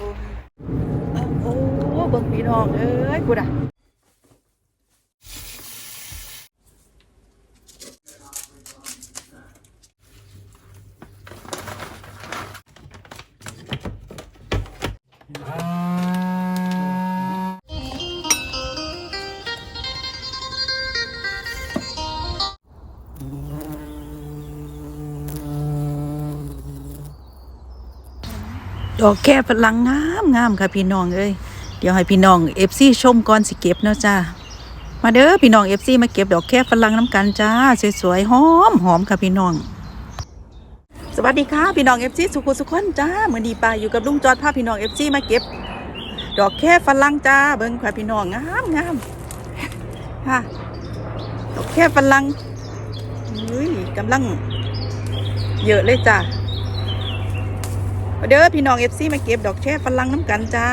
โอ้โอ้เบิ่งพี่น้องเอ้ยกูด่ะ ดอกแค่พลังงามงามค่ะพี่น้องเอ้ยเดี๋ยวให้พี่น้องเอฟซีชมก่อนสิเก็บเนาะจ้ามาเด้อพี่น้องเอฟซีมาเก็บดอกแค่ฝรั่งน้ำกันจ้า สวยๆหอมหอมค่ะพี่น้อง สวัสดีค่ะพี่น้องเอฟซีสุขุสุขคนจ้าเมื่อนี้ปาอยู่กับลุงจอดพาพี่น้องเอฟซีมาเก็บ ดอกแค่ฝรั่งจ้าเบิ้งค่ะพี่น้องงามงามค่ะดอกแค่ฝรั่งเฮ้ยกำลัง เยอะเลยจ้า เด้อพี่น้องเอฟซีมาเก็บดอกแค่ฝรั่งน้ำกันจ้า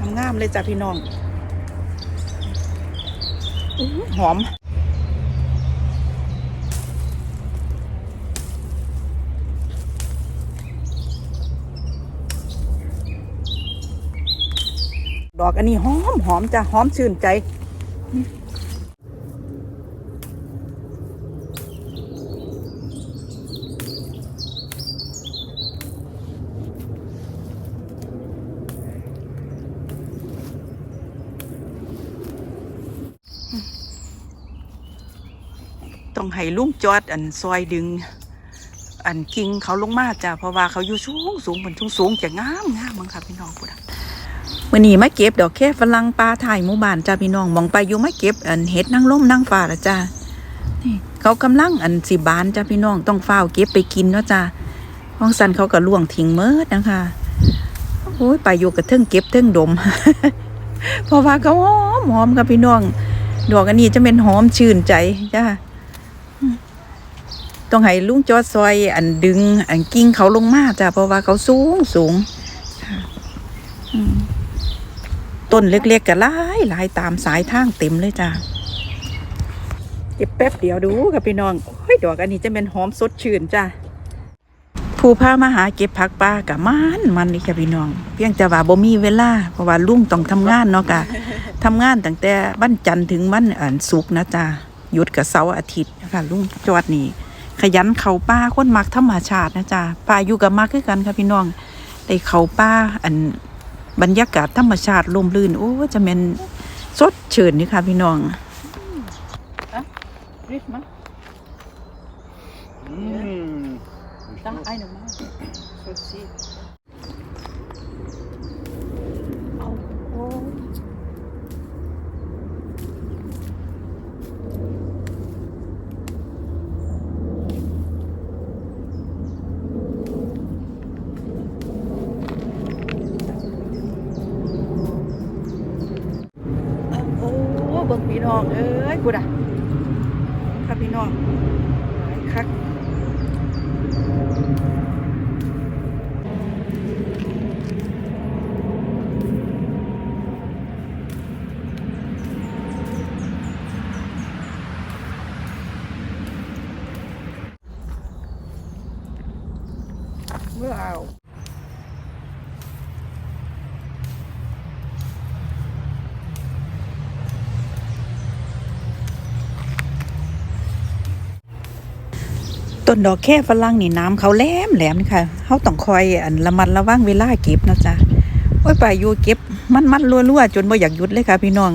ทำงามเลยจ้าพี่น้องอหอมดอกอันนี้หอมหอมจ้ะหอมชื่นใจ ให้ลุงจอดอันซอยดึง อันกิ่งเขาลงมาจ้ะเพราะว่าเขาอยู่สูงสูงบนทุ่งสูงจะงามงามมั้งค่ะพี่น้องพูดอะวันนี้มาเก็บดอกแค่ฝรั่งปลาถ่ายหมู่บ้านจ้าพี่น้องมองไปอยู่มาเก็บอันเห็ดนั่งล่มนั่งฟ้าละจ้านี่เขากำลังอันสิบานจ้าพี่น้องต้องเฝ้าเก็บไปกินเนาะจ้าห้องสันเขาก็ล่วงทิ้งเมิดนะคะโอ้ยไปอยู่กับเทิงเก็บเทิงดม เพราะว่าเขาหอมหอมค่ะพี่น้อง ดอกอันนี้จะเป็นหอมชื่นใจจ้า ต้องให้ลุงจอดซอย อันดึง อันกิ่งเขาลงมาจ้ะเพราะว่าเขาสูงสูงต้นเล็กๆก็หลายหลายตามสายทางเต็มเลยจ้ะเก็บแป๊บเดียวดูกับพี่น้องโอ้ยดอกอันนี้จะเป็นหอมสดชื่นจ้ะผู้พามาหาเก็บผักป่ากับมันมันเลยค่ะพี่น้อง เพียงแต่ว่าบ่มีเวลาเพราะว่าลุงต้องทำงานเนาะกะทำงานตั้งแต่วันจันทร์ถึงวันอันศุกร์นะจ้ะหยุดกับเสาร์อาทิตย์นะคะลุงจอดนี่ ขยันเขาป้าคนมักธรรมชาตินะจ๊ะป้าอยู่กับมักคือกันค่ะพี่น้องได้เขาป้าอันบรรยากาศธรรมชาติลมลื่นโอ้จะเป็นสดชื่นนี่ค่ะพี่น้องรีบมา Mm. ตั้งไอ้หนูมาสดสิเอาโอ้โอ้เบิ่งพี่ น้องเอ้ยกูด่ะพี่น้องหลายคัก เมื่อเอา ต้นดอกแค่ฝรั่งนี่น้ำเขาแหลมแหลมนี่ค่ะเขาต้องคอยอันระมัดระวังเวลาเก็บนะจ๊ะโอ้ยไปอยู่เก็บมันมันรัวๆจนบ่อยากหยุดเลยค่ะ พี่น้อง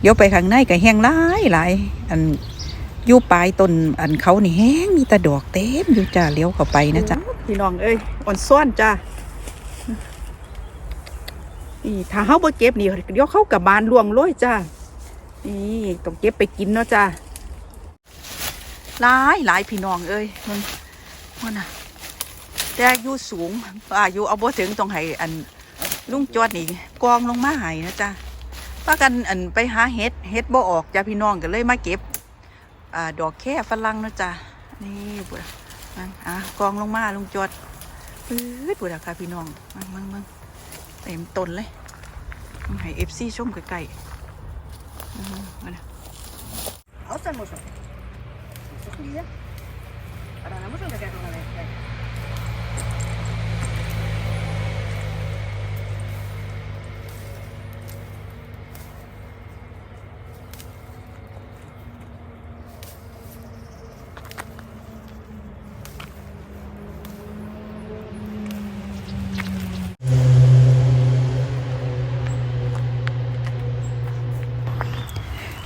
เดี๋ยวไปข้างในก็แห้งหลายหลายอันอยู่ปลายต้นอันเขานี่แห้งมีแต่ดอกเต็มอยู่จ้าเลี้ยวเข้าไปนะจ๊ะพี่น้องเอ้ยอ่อนซ้อนจ้านี่ถ้าเฮาบ่เก็บนี่เดี๋ยวเขากับบานล่วงโรยจ้านี่ต้องเก็บไปกินเนาะจ้า หลายหลายพี่น้องเอ้ยมันมันน่ะแต่อยู่สูงอายุเอาบ่ถึงต้องให้อันลุงจอดนี่กองลงมาให้นะจ้าป้ากันอันไปหาเห็ดเห็ดบ่ออกจ้าพี่น้องก็เลยมาเก็บอ่าดอกแค่ฝรั่งนะจ้ะนี่บุระมันอะกองลงมาลุงจอดปื๊ดบุระค่ะพี่น้องมังมังมังเต็มต้นเลยมังให้เอฟซีชมใกล้ๆอืมมานะ Alza hermoso. Sofía. 你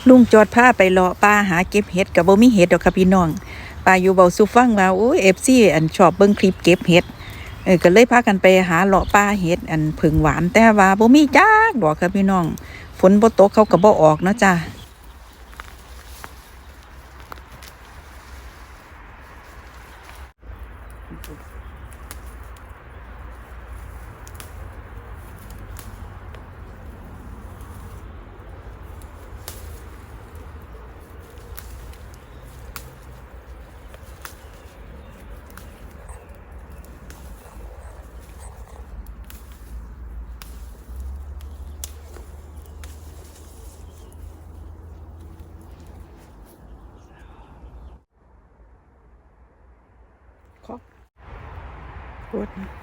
ลุงจอดผ้าไปเลาะป่าหาเก็บเห็ดกับบ่มีเห็ดดอกค่ะพี่น้องป้าอยู่เบาสุฟังว่าโอ้ย FC อันชอบเบิ่งคลิปเก็บเห็ดเออก็เลยพากันไปหาเลาะป่าเห็ดอันผึ่งหวานแต่ว่าบ่มีจักดอกค่ะพี่น้อง ฝนบ่ตกเขาก็บ่ออกเนาะจ้า ร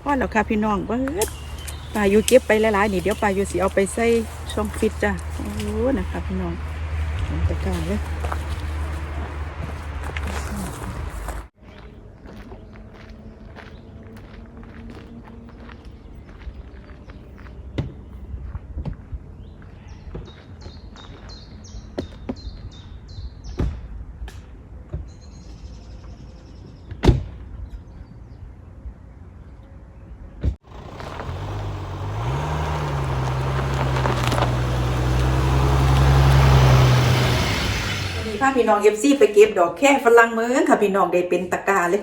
พ่อแล้วค่ะพี่น้องเบิดปลาอยู่เก็บไปหลายๆนี่เดี๋ยวปลาอยู่สิเอาไปใส่ช่องฟิตจ้ะโอ้นะคะพี่น้องเอาตะกร้าเลย นี้พาพี่น้องเอฟซีไปเก็บดอกแค่ฝรั่งเมืองค่ะพี่น้องได้เป็นตะกร้าเลย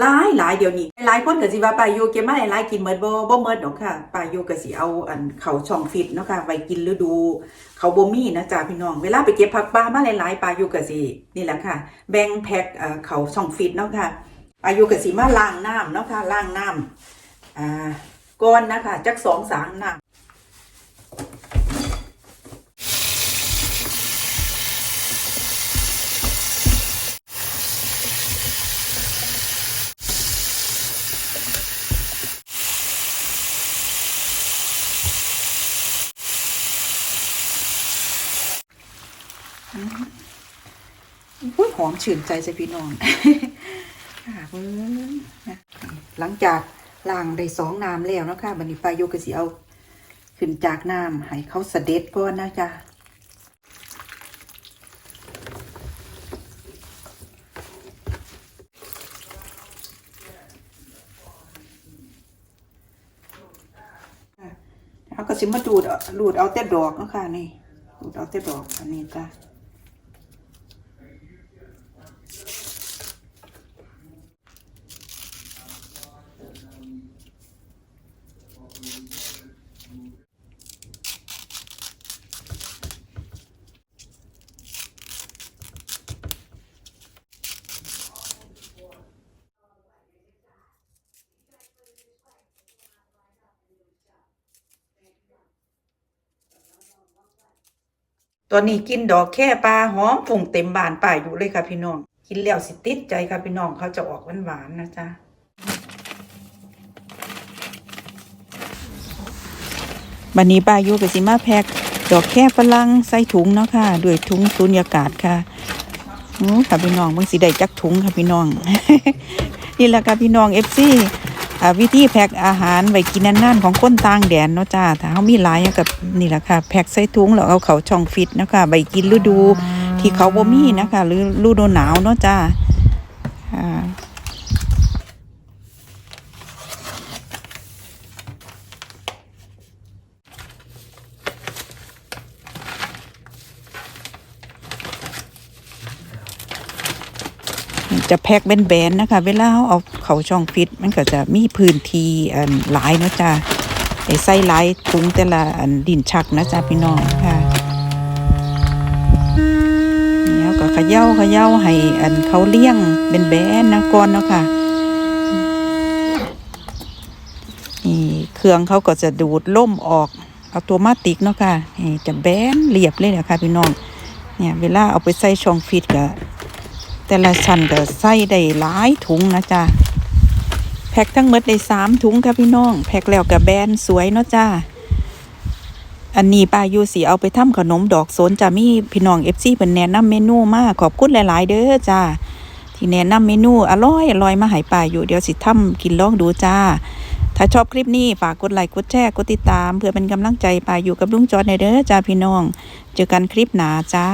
หลายหลายเดี๋ยวนี้หลายคนก็สิว่าปลาโยเก็บมาหลายๆกินเมิดบ่บ่เมิดดอกค่ะปลาโยก็สิเอาอันเขาช่องฟิตเนาะค่ะไว้กินฤดู เขาบ่มีนะจ๊ะพี่น้องเวลาไปเก็บผักปลามาหลายๆปลาโยก็สินี่แหละค่ะ แบ่งแพ็คเออเขาช่องฟิตเนาะค่ะปลาโยก็สิมาล้างน้ำเนาะค่ะล้างน้ำอ่าก้อนนะคะจักสองสามน้ำ อุ้ยหอมชื่นใจใส่พี่น้องค่ะเบิ่งนะหลังจากล้างได้สองน้ำแล้วนะคะบันนี้ปลาโยกก็สิเอา ขึ้นจากน้ำให้เขาสเสด็จก่อนนะจ๊ะเอาก็สิมาดูดดูดเอาแต่ดอกนะคะนี่ดูดเอาแต่ดอกอันนี้จ้ะ ตอนนี้กินดอกแค่ปลาหอมฝุ่งเต็มบานป่ายอยู่เลยค่ะพี่น้อง กินแล้วสิติดใจค่ะพี่น้องเขาจะออกหวานๆนะจ๊ะบันนี้ป้าอยู่กับสิมาแพ็กดอกแค่ฝรั่งใส่ถุงเนาะค่ะด้วยถุงสุญญากาศค่ะโอ้ค่ะพี่น้องเบิ่งสิได้จักถุงค่ะพี่น้องนี่แหละค่ะพี่น้องเอฟซี อ่าวิธีแพ็คอาหารไว้กินนานๆของคนต่างแดนเนาะจ้าถ้าเขามีหลายอย่างกับนี่แหละค่ะแพ็คใส่ถุงแล้วเอาเขาช่องฟิตนะคะใบกินฤดูที่เขาบ่มีนะคะหรือฤดูหนาวเนาะจ้า จะแพ็คแบนๆนะคะ เวลาเราเอาเขาช่องฟิต มันก็จะมีพื้นที่อันหลายนะจ้าไอ้ใส่หลายถุงแต่ละอันดินชักนะจ้าพี่น้องค่ะแล้วก็เขย่าเขย่าให้อันเขาเลี้ยงเป็นแบนๆนะก่อนเนาะค่ะนี่เครื่องเขาก็จะดูดล่มออกเอัตโนมัติกเนาะค่ะนี่จะแบนเรียบเลยนะคะพี่น้องเนี่ยเวลาเอาไปใส่ช่องฟิตก็ แต่ละชั้นก็ใส่ได้หลายถุงนะจ๊ะแพ็คทั้งหมดได้สามถุงค่ะพี่น้อง แพ็คแล้วกับแบรนด์สวยเนาะจ้าอันนี้ป้ายูสีเอาไปทำขนมดอกโซนจ้ามีพี่น้องเอฟซีเป็นแนะนำเมนูมากขอบคุณหลาย ๆ เด้อจ้าที่แนะนำเมนูอร่อยอร่อยมาหายป้าอยู่เดี๋ยวสิทำกินลองดูจ้า ถ้าชอบคลิปนี้ฝากกดไลค์กดแชร์กดติดตาม เพื่อเป็นกำลังใจป้าอยู่กับลุงจอดในเด้อจ้าพี่น้อง เจอกันคลิปหนาจ้า